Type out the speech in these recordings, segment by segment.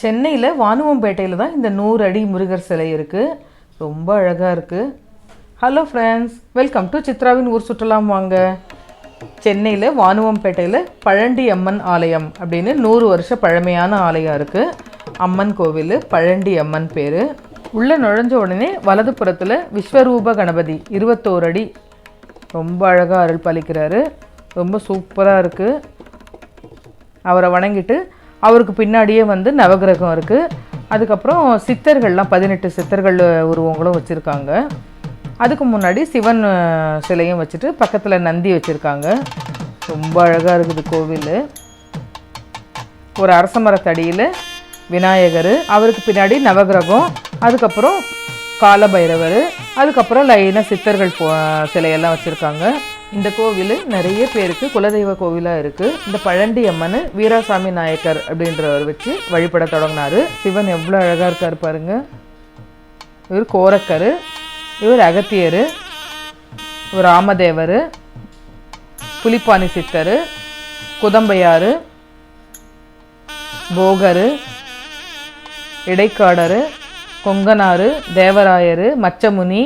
சென்னையில் வானுவம்பேட்டையில் தான் இந்த நூறு அடி முருகர் சிலை இருக்குது ரொம்ப அழகாக இருக்குது ஹலோ ஃப்ரெண்ட்ஸ் வெல்கம் டு சித்ராவின் ஊர் சுற்றலாம் வாங்க. சென்னையில் வானுவம்பேட்டையில் பழண்டி அம்மன் ஆலயம் அப்படின்னு நூறு வருஷ பழமையான ஆலயம் இருக்குது அம்மன் கோவில் பழண்டி அம்மன் பேர். உள்ளே நுழைஞ்ச உடனே வலதுபுறத்தில் விஸ்வரூப கணபதி இருபத்தோரு அடி. ரொம்ப அழகாக அருள் பாலிக்கிறாரு ரொம்ப சூப்பராக இருக்குது அவரை வணங்கிட்டு அவருக்கு பின்னாடியே வந்து நவகிரகம் இருக்குது அதுக்கப்புறம் சித்தர்கள்லாம் பதினெட்டு சித்தர்கள் உருவங்களும் வச்சுருக்காங்க. அதுக்கு முன்னாடி சிவன் சிலையும் வச்சுட்டு பக்கத்தில் நந்தி வச்சுருக்காங்க. ரொம்ப அழகாக இருக்குது கோவில். ஒரு அரச மரத்தடியில் விநாயகர் அவருக்கு பின்னாடி நவகிரகம் அதுக்கப்புறம் காலபைரவர் அதுக்கப்புறம் லைனாக சித்தர்கள் போ சிலையெல்லாம் வச்சுருக்காங்க. இந்த கோவில் நிறைய பேருக்கு குலதெய்வ கோவிலாக இருக்குது இந்த பழண்டி அம்மன் வீராசாமி நாயக்கர் அப்படின்றவர் வச்சு வழிபட தொடங்கினாரு. சிவன் எவ்வளோ அழகாக இருக்கார் பாருங்க. இவர் கோரக்கர் இவர் அகத்தியர் இவர் ராமதேவர் புலிப்பாணி சித்தர் குதம்பையார் போகர் இடைக்காடர் கொங்கனாறு தேவராயர் மச்சமுனி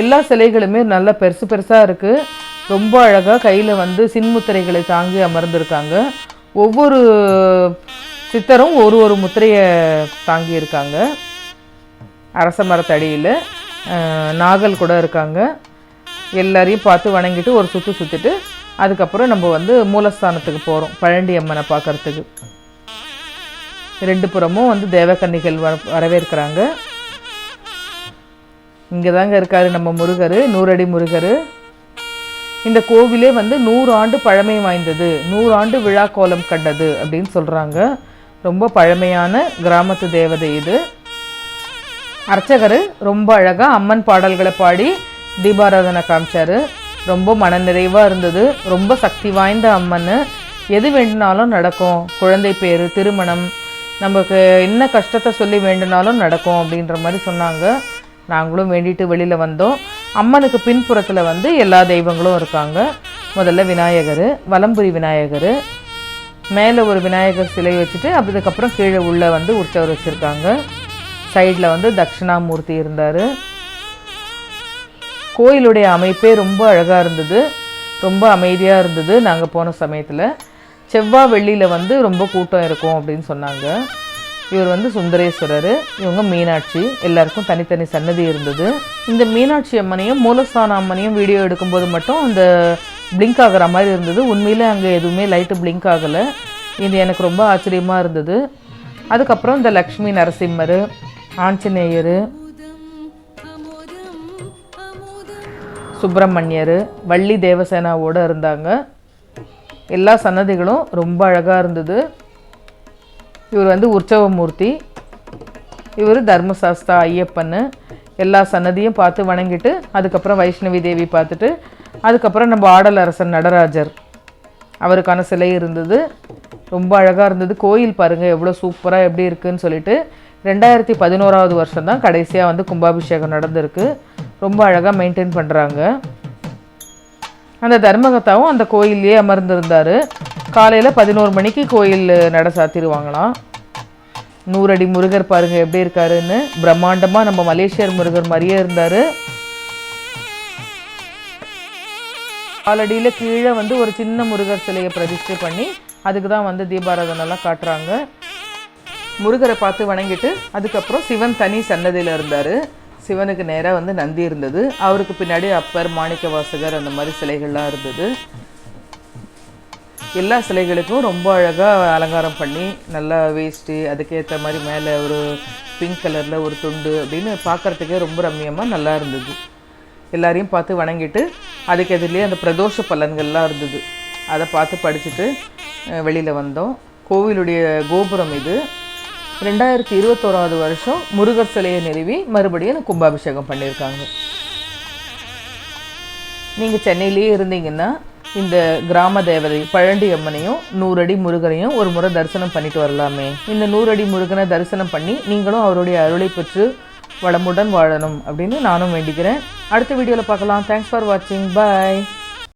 எல்லா சிலைகளுமே நல்ல பெருசு பெருசாக இருக்குது ரொம்ப அழகாக கையில் வந்து சின்முத்திரைகளை தாங்கி அமர்ந்திருக்காங்க. ஒவ்வொரு சித்தரும் ஒரு ஒரு முத்திரையை தாங்கி இருக்காங்க. அரச மரத்தடியில் நாகல் கூட இருக்காங்க. எல்லாரையும் பார்த்து வணங்கிட்டு ஒரு சுற்று சுற்றிட்டு அதுக்கப்புறம் நம்ம வந்து மூலஸ்தானத்துக்கு போகிறோம் பழண்டி அம்மனை பார்க்கறதுக்கு. ரெண்டு புறமும் வந்து தேவக்கன்னிகள் வர வரவேற்கிறாங்க. இங்கே தாங்க இருக்காரு நம்ம முருகர் நூறடி முருகர். இந்த கோவிலே வந்து நூறு ஆண்டு பழமை வாய்ந்தது. நூறு ஆண்டு விழா கோலம் கண்டது அப்படின்னு சொல்கிறாங்க ரொம்ப பழமையான கிராமத்து தேவதை இது. அர்ச்சகர் ரொம்ப அழகாக அம்மன் பாடல்களை பாடி தீபாராதனை காமிச்சாரு. ரொம்ப மனநிறைவாக இருந்தது. ரொம்ப சக்தி வாய்ந்த அம்மன். எது வேண்டுனாலும் நடக்கும். குழந்தை பேர் திருமணம். நமக்கு என்ன கஷ்டத்தை சொல்லி வேண்டுனாலும் நடக்கும் அப்படின்ற மாதிரி சொன்னாங்க. நாங்களும் வேண்டிட்டு வெளியில் வந்தோம். அம்மனுக்கு பின்புறத்தில் வந்து எல்லா தெய்வங்களும் இருக்காங்க. முதல்ல விநாயகர் வலம்புரி விநாயகர் மேலே ஒரு விநாயகர் சிலை வச்சுட்டு அதுக்கப்புறம் கீழே உள்ளே வந்து உற்சவர் வச்சுருக்காங்க. சைடில் வந்து தட்சிணாமூர்த்தி இருந்தார். கோயிலுடைய அமைப்பே ரொம்ப அழகாக இருந்தது. ரொம்ப அமைதியாக இருந்தது நாங்கள் போன சமயத்தில். செவ்வாய் வெள்ளியில் வந்து ரொம்ப கூட்டம் இருக்கும் அப்படின்னு சொன்னாங்க. இவர் வந்து சுந்தரேஸ்வரர் இவங்க மீனாட்சி எல்லாருக்கும் தனித்தனி சன்னதி இருந்தது. இந்த மீனாட்சி அம்மனையும் மூலஸ்தான அம்மனையும் வீடியோ எடுக்கும்போது மட்டும் அந்த பிளிங்க் ஆகுற மாதிரி இருந்தது. உண்மையில் அங்கே எதுவுமே லைட்டு பிளிங்க் ஆகலை. இது எனக்கு ரொம்ப ஆச்சரியமாக இருந்தது. அதுக்கப்புறம் இந்த லக்ஷ்மி நரசிம்மர் ஆஞ்சநேயர் சுப்பிரமணியர் வள்ளி தேவசேனாவோடு இருந்தாங்க. எல்லா சன்னதிகளும் ரொம்ப அழகாக இருந்தது. இவர் வந்து உற்சவமூர்த்தி. இவர் தர்மசாஸ்தா ஐயப்பன் எல்லா சன்னதியும் பார்த்து வணங்கிட்டு அதுக்கப்புறம் வைஷ்ணவி தேவி பார்த்துட்டு அதுக்கப்புறம் நம்ம ஆடல் அரசன் நடராஜர். அவருக்கான சிலை இருந்தது. ரொம்ப அழகாக இருந்தது. கோயில் பாருங்கள் எவ்வளோ சூப்பராக எப்படி இருக்குதுன்னு சொல்லிட்டு ரெண்டாயிரத்தி பதினோராவது வருஷம் தான் கடைசியாக வந்து கும்பாபிஷேகம் நடந்திருக்கு. ரொம்ப அழகாக மெயின்டைன் பண்ணுறாங்க அந்த தர்மகத்தாவும் அந்த கோயில்லையே அமர்ந்திருந்தார். காலையில் பதினோரு மணிக்கு கோயில் நட சாத்திடுவாங்களாம். நூறடி முருகர் பாருங்கள் எப்படி இருக்காருன்னு. பிரம்மாண்டமாக நம்ம மலேசியர் முருகர் மாதிரியே இருந்தார். காலடியில் கீழே வந்து ஒரு சின்ன முருகர் சிலையை பிரதிஷ்டை பண்ணி அதுக்கு தான் வந்து தீபாராதனெல்லாம் காட்டுறாங்க. முருகரை பார்த்து வணங்கிட்டு அதுக்கப்புறம் சிவன் தனி சன்னதியில் இருந்தார். சிவனுக்கு நேராக வந்து நந்தி இருந்தது. அவருக்கு பின்னாடி அப்பர் மாணிக்க வாசகர் அந்த மாதிரி சிலைகள்லாம் இருந்தது. எல்லா சிலைகளுக்கும் ரொம்ப அழகாக அலங்காரம் பண்ணி நல்லா வேஷ்டி அதுக்கேற்ற மாதிரி மேலே ஒரு பிங்க் கலரில் ஒரு துண்டு அப்படின்னு பார்க்கறதுக்கே ரொம்ப ரம்மியமாக நல்லா இருந்தது. எல்லாரையும் பார்த்து வணங்கிட்டு அதுக்கு எதிரிலேயே அந்த பிரதோஷ பலன்கள்லாம் இருந்தது. அதை பார்த்து படிச்சுட்டு வெளியில் வந்தோம். கோவிலுடைய கோபுரம் இது. ரெண்டாயிரத்தி இருபத்தோராவது வருஷம் முருகர் சிலையை நிறுவி மறுபடியும் கும்பாபிஷேகம் பண்ணியிருக்காங்க. நீங்கள் சென்னையிலேயே இருந்தீங்கன்னா இந்த கிராம தேவதை பழண்டி அம்மனையும் நூறடி முருகனையும் ஒரு முறை தரிசனம் பண்ணிட்டு வரலாமே. இந்த நூறடி முருகனை தரிசனம் பண்ணி நீங்களும் அவருடைய அருளை பெற்று வளமுடன் வாழணும் அப்படின்னு நானும் வேண்டிக்கிறேன். அடுத்த வீடியோவில் பார்க்கலாம். தேங்க்ஸ் ஃபார் வாட்சிங் பாய்